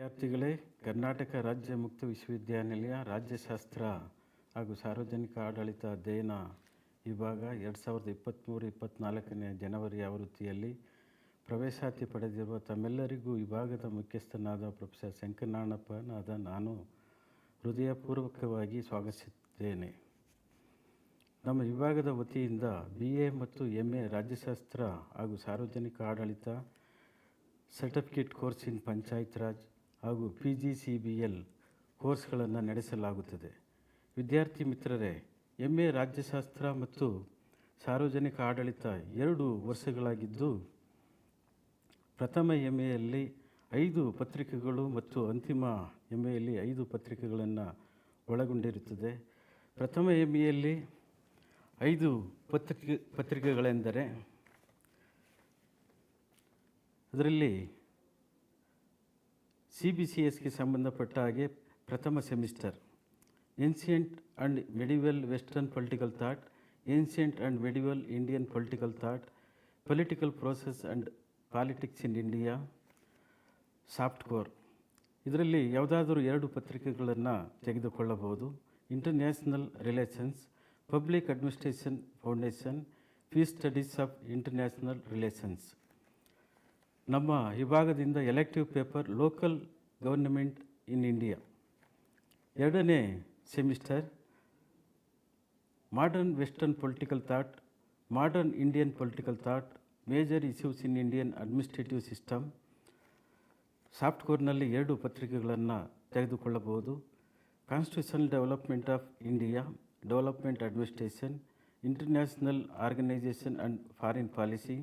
ವಿದ್ಯಾರ್ಥಿಗಳೇ, ಕರ್ನಾಟಕ ರಾಜ್ಯ ಮುಕ್ತ ವಿಶ್ವವಿದ್ಯಾನಿಲಯ, ರಾಜ್ಯಶಾಸ್ತ್ರ ಹಾಗೂ ಸಾರ್ವಜನಿಕ ಆಡಳಿತ ಅಧ್ಯಯನ ವಿಭಾಗ ಎರಡು ಸಾವಿರದ ಇಪ್ಪತ್ತ್ಮೂರು ಇಪ್ಪತ್ತ್ನಾಲ್ಕನೇ ಜನವರಿ ಆವೃತ್ತಿಯಲ್ಲಿ ಪ್ರವೇಶಾತಿ ಪಡೆದಿರುವ ತಮ್ಮೆಲ್ಲರಿಗೂ ವಿಭಾಗದ ಮುಖ್ಯಸ್ಥನಾದ ಪ್ರೊಫೆಸರ್ ಶಂಕರನಾರಾಯಣಪ್ಪನಾದ ನಾನು ಹೃದಯಪೂರ್ವಕವಾಗಿ ಸ್ವಾಗತಿಸುತ್ತೇನೆ. ನಮ್ಮ ವಿಭಾಗದ ವತಿಯಿಂದ ಬಿ ಎ ಮತ್ತು ಎಂ ಎ ರಾಜ್ಯಶಾಸ್ತ್ರ ಹಾಗೂ ಸಾರ್ವಜನಿಕ ಆಡಳಿತ certificate course in Panchayat Raj ಹಾಗೂ P G C B L ಕೋರ್ಸ್ಗಳನ್ನು ನಡೆಸಲಾಗುತ್ತದೆ. ವಿದ್ಯಾರ್ಥಿ ಮಿತ್ರರೇ ಎಂ ಎ ರಾಜ್ಯಶಾಸ್ತ್ರ ಮತ್ತು ಸಾರ್ವಜನಿಕ ಆಡಳಿತ ಎರಡು ವರ್ಷಗಳಾಗಿದ್ದು, ಪ್ರಥಮ ಎಂ ಎಯಲ್ಲಿ ಐದು ಪತ್ರಿಕೆಗಳು ಮತ್ತು ಅಂತಿಮ ಎಂ ಎಯಲ್ಲಿ ಐದು ಪತ್ರಿಕೆಗಳನ್ನು ಒಳಗೊಂಡಿರುತ್ತದೆ. ಪ್ರಥಮ ಎಂ ಎಯಲ್ಲಿ ಐದು ಪತ್ರಿಕೆ, ಪತ್ರಿಕೆಗಳೆಂದರೆ, ಅದರಲ್ಲಿ ಸಿ ಬಿ ಸಿ ಎಸ್ಗೆ ಸಂಬಂಧಪಟ್ಟ ಹಾಗೆ ಪ್ರಥಮ semester. Ancient and medieval western political thought ancient and medieval Indian political thought political process and politics in India soft core ಇದರಲ್ಲಿ ಯಾವುದಾದರೂ ಎರಡು ಪತ್ರಿಕೆಗಳನ್ನು ತೆಗೆದುಕೊಳ್ಳಬಹುದು. International relations public administration foundation peace studies of international relations ನಮ್ಮ ವಿಭಾಗದಿಂದ elective paper local government in India ಎರಡನೇ semester modern western political thought modern Indian political thought major issues in Indian administrative system soft ಕೋರ್ನಲ್ಲಿ ಎರಡು ಪತ್ರಿಕೆಗಳನ್ನು ತೆಗೆದುಕೊಳ್ಳಬಹುದು. Constitutional development of India development administration international organisation and foreign policy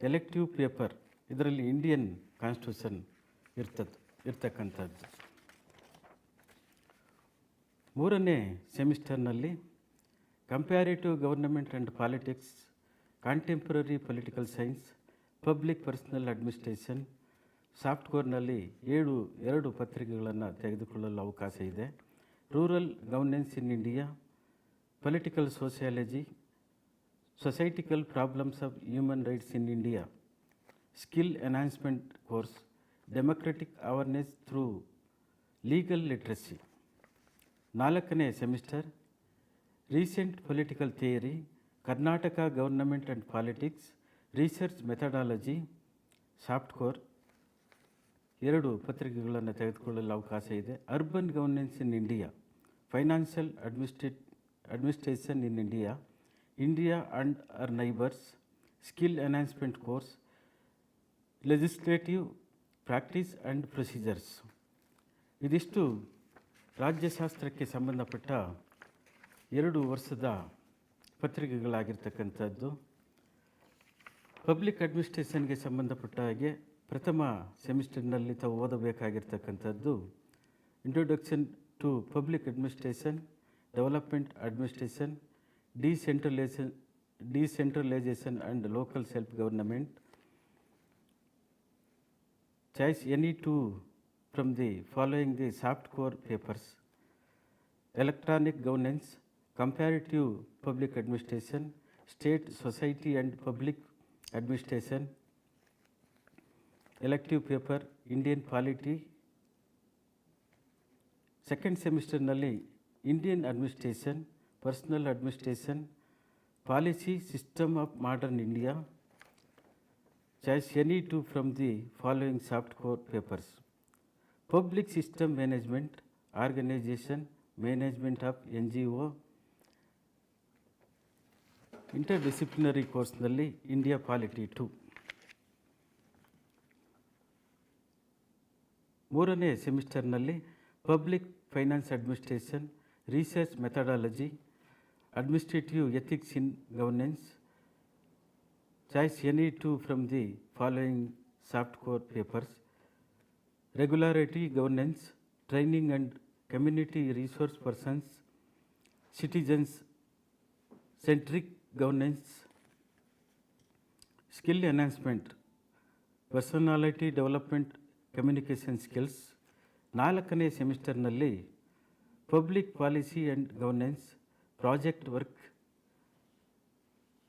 elective paper ಇದರಲ್ಲಿ Indian constitution ಇರ್ತದ್ದು ಇರ್ತಕ್ಕಂಥದ್ದು. ಮೂರನೇ ಸೆಮಿಸ್ಟರ್ನಲ್ಲಿ comparative government and politics contemporary political science public personnel administration ಸಾಫ್ಟ್ವೇರ್ನಲ್ಲಿ ಏಳು, ಎರಡು ಪತ್ರಿಕೆಗಳನ್ನು ತೆಗೆದುಕೊಳ್ಳಲು ಅವಕಾಶ ಇದೆ. Rural governance in India political sociology societal problems of human rights in India skill enhancement course, democratic awareness through legal literacy. ನಾಲ್ಕನೇ semester, recent political theory, Karnataka government and politics, research methodology soft core ಎರಡು ಪತ್ರಿಕೆಗಳನ್ನು ತೆಗೆದುಕೊಳ್ಳಲು ಅವಕಾಶ ಇದೆ. Urban governance in India, financial administrate, administration in India India and her neighbours, skill enhancement course legislative practice and procedures ಇದಿಷ್ಟು ರಾಜ್ಯಶಾಸ್ತ್ರಕ್ಕೆ ಸಂಬಂಧಪಟ್ಟ ಎರಡು ವರ್ಷದ ಪತ್ರಿಕೆಗಳಾಗಿರ್ತಕ್ಕಂಥದ್ದು. ಪಬ್ಲಿಕ್ ಅಡ್ಮಿನಿಸ್ಟ್ರೇಷನ್ಗೆ ಸಂಬಂಧಪಟ್ಟ ಹಾಗೆ ಪ್ರಥಮ ಸೆಮಿಸ್ಟರ್ನಲ್ಲಿ ತಾವು ಓದಬೇಕಾಗಿರ್ತಕ್ಕಂಥದ್ದು. Introduction to public administration development administration decentralisation decentralisation and local self government choice any two from the following the soft core papers electronic governance comparative public administration state society and public administration elective paper indian polity second ಸೆಮಿಸ್ಟರ್ನಲ್ಲಿ Indian administration personnel administration policy system of modern India Choice any two from the following soft core papers public system management organization management of ngo interdisciplinary ಕೋರ್ಸ್ನಲ್ಲಿ India polity two ಮೂರನೇ ಸೆಮಿಸ್ಟರ್ನಲ್ಲಿ public finance administration research methodology administrative ethics in governance choice any two from the following soft core papers regularity governance training and community resource persons citizens centric governance skill enhancement personality development communication skills ನಾಲ್ಕನೇ ಸೆಮಿಸ್ಟರ್ನಲ್ಲಿ public policy and governance project work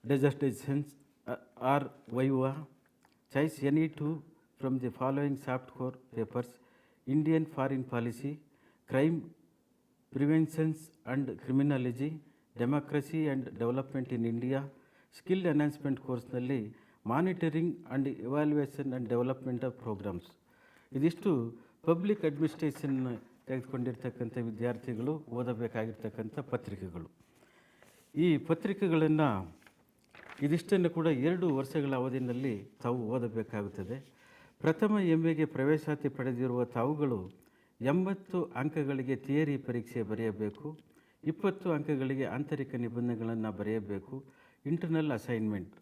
dissertations or viva choice any two from the following soft core papers Indian foreign policy crime preventions and criminology democracy and development in India skill enhancement ಕೋರ್ಸ್ನಲ್ಲಿ monitoring and evaluation and development of programmes ಇದಿಷ್ಟು public administration ತೆಗೆದುಕೊಂಡಿರ್ತಕ್ಕಂಥ ವಿದ್ಯಾರ್ಥಿಗಳು ಓದಬೇಕಾಗಿರ್ತಕ್ಕಂಥ ಪತ್ರಿಕೆಗಳು. ಈ ಪತ್ರಿಕೆಗಳನ್ನು ಇದಿಷ್ಟನ್ನು ಕೂಡ ಎರಡು ವರ್ಷಗಳ ಅವಧಿಯಲ್ಲಿ ತಾವು ಓದಬೇಕಾಗುತ್ತದೆ. ಪ್ರಥಮ ಎಂ ಎಗೆ ಪ್ರವೇಶಾತಿ ಪಡೆದಿರುವ ತಾವುಗಳು ಎಂಬತ್ತು ಅಂಕಗಳಿಗೆ ಥಿಯರಿ ಪರೀಕ್ಷೆ ಬರೆಯಬೇಕು, ಇಪ್ಪತ್ತು ಅಂಕಗಳಿಗೆ ಆಂತರಿಕ ನಿಬಂಧನೆಗಳನ್ನು ಬರೆಯಬೇಕು, internal assignment,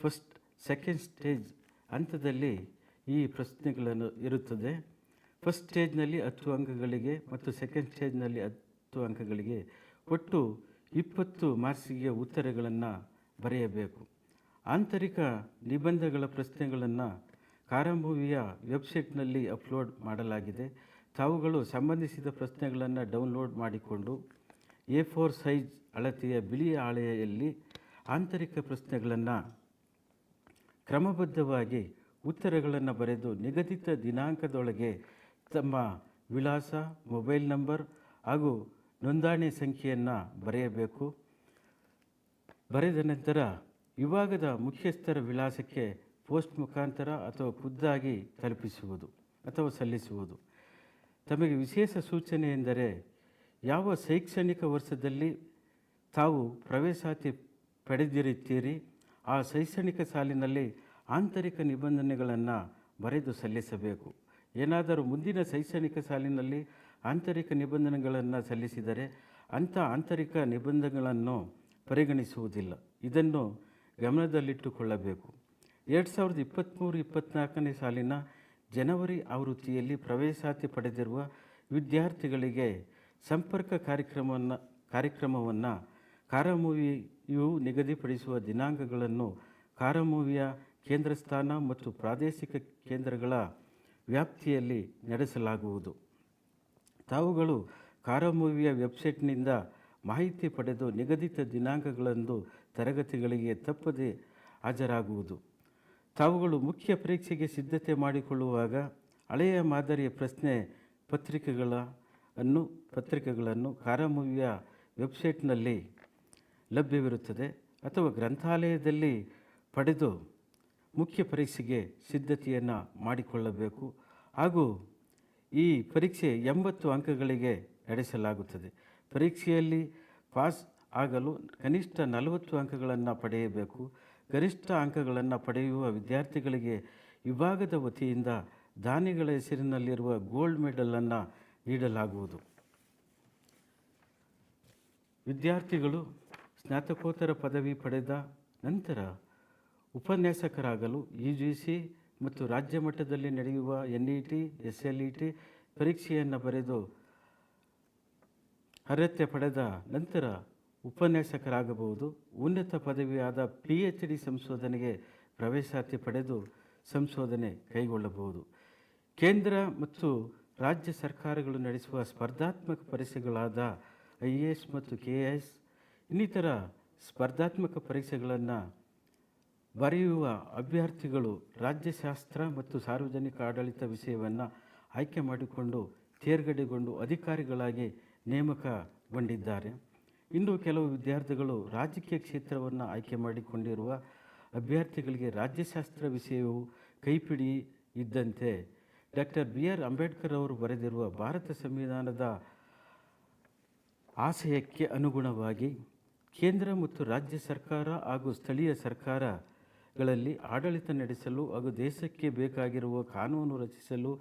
first, second stage ಹಂತದಲ್ಲಿ ಈ ಪ್ರಶ್ನೆಗಳನ್ನು ಇರುತ್ತದೆ. ಫಸ್ಟ್ ಸ್ಟೇಜ್ನಲ್ಲಿ ಹತ್ತು ಅಂಕಗಳಿಗೆ ಮತ್ತು ಸೆಕೆಂಡ್ ಸ್ಟೇಜ್ನಲ್ಲಿ ಹತ್ತು ಅಂಕಗಳಿಗೆ ಒಟ್ಟು ಇಪ್ಪತ್ತು ಮಾರ್ಕ್ಸಿಗೆ ಉತ್ತರಗಳನ್ನು ಬರೆಯಬೇಕು. ಆಂತರಿಕ ನಿಬಂಧಗಳ ಪ್ರಶ್ನೆಗಳನ್ನು ಕಾರಂಭೂವಿಯ ವೆಬ್ಸೈಟ್ನಲ್ಲಿ ಅಪ್ಲೋಡ್ ಮಾಡಲಾಗಿದೆ. ತಾವುಗಳು ಸಂಬಂಧಿಸಿದ ಪ್ರಶ್ನೆಗಳನ್ನು ಡೌನ್ಲೋಡ್ ಮಾಡಿಕೊಂಡು ಎ ಫೋರ್ ಸೈಜ್ ಅಳತೆಯ ಬಿಳಿ ಹಾಳೆಯಲ್ಲಿ ಆಂತರಿಕ ಪ್ರಶ್ನೆಗಳನ್ನು ಕ್ರಮಬದ್ಧವಾಗಿ ಉತ್ತರಗಳನ್ನು ಬರೆದು ನಿಗದಿತ ದಿನಾಂಕದೊಳಗೆ ತಮ್ಮ ವಿಳಾಸ, ಮೊಬೈಲ್ ನಂಬರ್ ಹಾಗೂ ನೋಂದಣಿ ಸಂಖ್ಯೆಯನ್ನು ಬರೆಯಬೇಕು. ಬರೆದ ನಂತರ ವಿಭಾಗದ ಮುಖ್ಯಸ್ಥರ ವಿಳಾಸಕ್ಕೆ ಪೋಸ್ಟ್ ಮುಖಾಂತರ ಅಥವಾ ಖುದ್ದಾಗಿ ತಲುಪಿಸುವುದು ಅಥವಾ ಸಲ್ಲಿಸುವುದು. ತಮಗೆ ವಿಶೇಷ ಸೂಚನೆ ಎಂದರೆ ಯಾವ ಶೈಕ್ಷಣಿಕ ವರ್ಷದಲ್ಲಿ ತಾವು ಪ್ರವೇಶಾತಿ ಪಡೆದಿರುತ್ತೀರಿ, ಆ ಶೈಕ್ಷಣಿಕ ಸಾಲಿನಲ್ಲಿ ಆಂತರಿಕ ನಿಬಂಧನೆಗಳನ್ನು ಬರೆದು ಸಲ್ಲಿಸಬೇಕು. ಏನಾದರೂ ಮುಂದಿನ ಶೈಕ್ಷಣಿಕ ಸಾಲಿನಲ್ಲಿ ಆಂತರಿಕ ನಿಬಂಧನೆಗಳನ್ನು ಸಲ್ಲಿಸಿದರೆ ಅಂಥ ಆಂತರಿಕ ನಿಬಂಧನೆಗಳನ್ನು ಪರಿಗಣಿಸುವುದಿಲ್ಲ. ಇದನ್ನು ಗಮನದಲ್ಲಿಟ್ಟುಕೊಳ್ಳಬೇಕು. ಎರಡು ಸಾವಿರದ ಇಪ್ಪತ್ತ್ಮೂರು ಇಪ್ಪತ್ತ್ನಾಲ್ಕನೇ ಸಾಲಿನ ಜನವರಿ ಆವೃತ್ತಿಯಲ್ಲಿ ಪ್ರವೇಶಾತಿ ಪಡೆದಿರುವ ವಿದ್ಯಾರ್ಥಿಗಳಿಗೆ ಸಂಪರ್ಕ ಕಾರ್ಯಕ್ರಮವನ್ನು ಕಾರ್ಯಕ್ರಮವನ್ನು ಕಾರಮೂವಿಯು ನಿಗದಿಪಡಿಸುವ ದಿನಾಂಕಗಳನ್ನು ಕಾರಮೂವಿಯ ಕೇಂದ್ರ ಸ್ಥಾನ ಮತ್ತು ಪ್ರಾದೇಶಿಕ ಕೇಂದ್ರಗಳ ವ್ಯಾಪ್ತಿಯಲ್ಲಿ ನಡೆಸಲಾಗುವುದು. ತಾವುಗಳು ಕಾರಮೂವಿಯ ವೆಬ್ಸೈಟ್ನಿಂದ ಮಾಹಿತಿ ಪಡೆದು ನಿಗದಿತ ದಿನಾಂಕಗಳಂದು ತರಗತಿಗಳಿಗೆ ತಪ್ಪದೆ ಹಾಜರಾಗುವುದು. ತಾವುಗಳು ಮುಖ್ಯ ಪರೀಕ್ಷೆಗೆ ಸಿದ್ಧತೆ ಮಾಡಿಕೊಳ್ಳುವಾಗ ಹಳೆಯ ಮಾದರಿಯ ಪ್ರಶ್ನೆ ಪತ್ರಿಕೆಗಳ ಅನ್ನು ಪತ್ರಿಕೆಗಳನ್ನು ಕಾರಮುವಿಯ ವೆಬ್ಸೈಟ್ನಲ್ಲಿ ಲಭ್ಯವಿರುತ್ತದೆ ಅಥವಾ ಗ್ರಂಥಾಲಯದಲ್ಲಿ ಪಡೆದು ಮುಖ್ಯ ಪರೀಕ್ಷೆಗೆ ಸಿದ್ಧತೆಯನ್ನು ಮಾಡಿಕೊಳ್ಳಬೇಕು ಹಾಗೂ ಈ ಪರೀಕ್ಷೆ ಎಂಬತ್ತು ಅಂಕಗಳಿಗೆ ನಡೆಸಲಾಗುತ್ತದೆ. ಪರೀಕ್ಷೆಯಲ್ಲಿ ಪಾಸ್ ಆಗಲು ಕನಿಷ್ಠ ನಲವತ್ತು ಅಂಕಗಳನ್ನು ಪಡೆಯಬೇಕು. ಗರಿಷ್ಠ ಅಂಕಗಳನ್ನು ಪಡೆಯುವ ವಿದ್ಯಾರ್ಥಿಗಳಿಗೆ ವಿಭಾಗದ ವತಿಯಿಂದ ದಾನಿಗಳ ಹೆಸರಿನಲ್ಲಿರುವ ಗೋಲ್ಡ್ ಮೆಡಲನ್ನು ನೀಡಲಾಗುವುದು. ವಿದ್ಯಾರ್ಥಿಗಳು ಸ್ನಾತಕೋತ್ತರ ಪದವಿ ಪಡೆದ ನಂತರ ಉಪನ್ಯಾಸಕರಾಗಲು ಯು ಜಿ ಸಿ ಮತ್ತು ರಾಜ್ಯ ಮಟ್ಟದಲ್ಲಿ ನಡೆಯುವ N E T S L E T ಪರೀಕ್ಷೆಯನ್ನು ಬರೆದು ಅರ್ಹತೆ ಪಡೆದ ನಂತರ ಉಪನ್ಯಾಸಕರಾಗಬಹುದು. ಉನ್ನತ ಪದವಿಯಾದ ಪಿ ಎಚ್ ಡಿ ಸಂಶೋಧನೆಗೆ ಪ್ರವೇಶಾತಿ ಪಡೆದು ಸಂಶೋಧನೆ ಕೈಗೊಳ್ಳಬಹುದು. ಕೇಂದ್ರ ಮತ್ತು ರಾಜ್ಯ ಸರ್ಕಾರಗಳು ನಡೆಸುವ ಸ್ಪರ್ಧಾತ್ಮಕ ಪರೀಕ್ಷೆಗಳಾದ ಐ ಎ ಎಸ್ ಮತ್ತು ಕೆ ಎಸ್ ಇನ್ನಿತರ ಸ್ಪರ್ಧಾತ್ಮಕ ಪರೀಕ್ಷೆಗಳನ್ನು ಬರೆಯುವ ಅಭ್ಯರ್ಥಿಗಳು ರಾಜ್ಯಶಾಸ್ತ್ರ ಮತ್ತು ಸಾರ್ವಜನಿಕ ಆಡಳಿತ ವಿಷಯವನ್ನು ಆಯ್ಕೆ ಮಾಡಿಕೊಂಡು ತೇರ್ಗಡೆಗೊಂಡು ಅಧಿಕಾರಿಗಳಾಗಿ ನೇಮಕಗೊಂಡಿದ್ದಾರೆ. ಇನ್ನು ಕೆಲವು ವಿದ್ಯಾರ್ಥಿಗಳು ರಾಜಕೀಯ ಕ್ಷೇತ್ರವನ್ನು ಆಯ್ಕೆ ಮಾಡಿಕೊಂಡಿರುವ ಅಭ್ಯರ್ಥಿಗಳಿಗೆ ರಾಜ್ಯಶಾಸ್ತ್ರ ವಿಷಯವು ಕೈಪಿಡಿ ಇದ್ದಂತೆ ಡಾಕ್ಟರ್ ಬಿ ಆರ್ ಅಂಬೇಡ್ಕರ್ ಅವರು ಬರೆದಿರುವ ಭಾರತ ಸಂವಿಧಾನದ ಆಶಯಕ್ಕೆ ಅನುಗುಣವಾಗಿ ಕೇಂದ್ರ ಮತ್ತು ರಾಜ್ಯ ಸರ್ಕಾರ ಹಾಗೂ ಸ್ಥಳೀಯ ಸರ್ಕಾರಗಳಲ್ಲಿ ಆಡಳಿತ ನಡೆಸಲು ಹಾಗೂ ದೇಶಕ್ಕೆ ಬೇಕಾಗಿರುವ ಕಾನೂನು ರಚಿಸಲು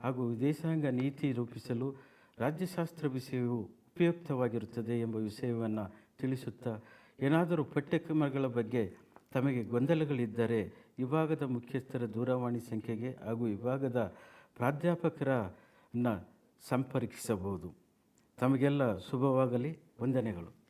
ಹಾಗೂ ವಿದೇಶಾಂಗ ನೀತಿ ರೂಪಿಸಲು ರಾಜ್ಯಶಾಸ್ತ್ರ ವಿಷಯವು ಉಪಯುಕ್ತವಾಗಿರುತ್ತದೆ ಎಂಬ ವಿಷಯವನ್ನು ತಿಳಿಸುತ್ತಾ, ಏನಾದರೂ ಪಠ್ಯಕ್ರಮಗಳ ಬಗ್ಗೆ ತಮಗೆ ಗೊಂದಲಗಳಿದ್ದರೆ ವಿಭಾಗದ ಮುಖ್ಯಸ್ಥರ ದೂರವಾಣಿ ಸಂಖ್ಯೆಗೆ ಹಾಗೂ ವಿಭಾಗದ ಪ್ರಾಧ್ಯಾಪಕರನ್ನು ಸಂಪರ್ಕಿಸಬಹುದು. ತಮಗೆಲ್ಲ ಶುಭವಾಗಲಿ, ವಂದನೆಗಳು.